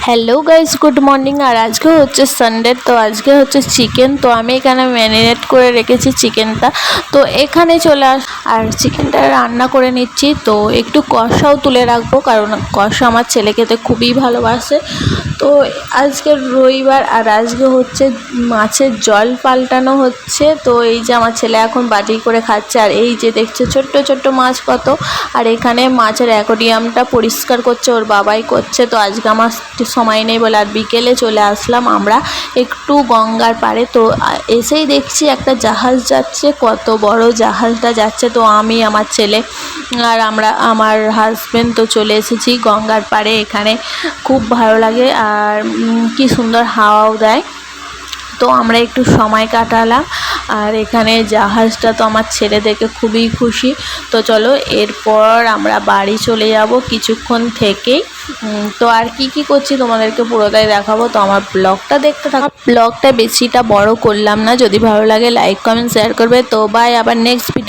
Hello guys good morning আর আজকে হচ্ছে সানডে তো আজকে হচ্ছে চিকেন তো আমি এখানে ম্যারিনেট করে রেখেছি চিকেনটা তো এখানে চলে আস আর চিকেনটা রান্না করে নিচ্ছি, তো একটু কষাও তুলে রাখব, কারণ কষা আমার ছেলে খেতে খুবই ভালোবাসে। তো আজকে রবিবার আর আজকে হচ্ছে মাছের জল পাল্টানো হচ্ছে, তো এই যে আমার ছেলে এখন বাটি করে খাচ্ছে, আর এই যে দেখছে ছোট্ট ছোট্ট মাছ কত, আর এখানে মাছের অ্যাকোরিয়ামটা পরিষ্কার করছে, ওর বাবাই করছে, তো আজকে আমার সময় নেই বলে আর বিকেলে চলে আসলাম আমরা একটু গঙ্গার পাড়ে, তো এসেই দেখছি একটা জাহাজ যাচ্ছে, কত বড় জাহাজটা যাচ্ছে, তো আমি, আমার ছেলে আর আমরা, আমার হাজবেন্ড তো চলে এসেছি গঙ্গার পাড়ে এখানে। খুব ভালো লাগে আর কি সুন্দর হাওয়াও দেয়। তো আমরা একটু সময় কাটালাম আর এখানে জাহাজটা তো আমার ছেলে দেখে খুবই খুশি। তো চলো, এরপর আমরা বাড়ি চলে যাব কিছুক্ষণ থেকেই। তো আর কি কি করছি তোমাদেরকে পুরোটাই দেখাবো? তো আমার ব্লগটা দেখতে থাকো। ব্লগটা বেশিটা বড় করলাম না। যদি ভালো লাগে লাইক কমেন্ট শেয়ার করবে। তো বাই আবার নেক্সট ভিডিও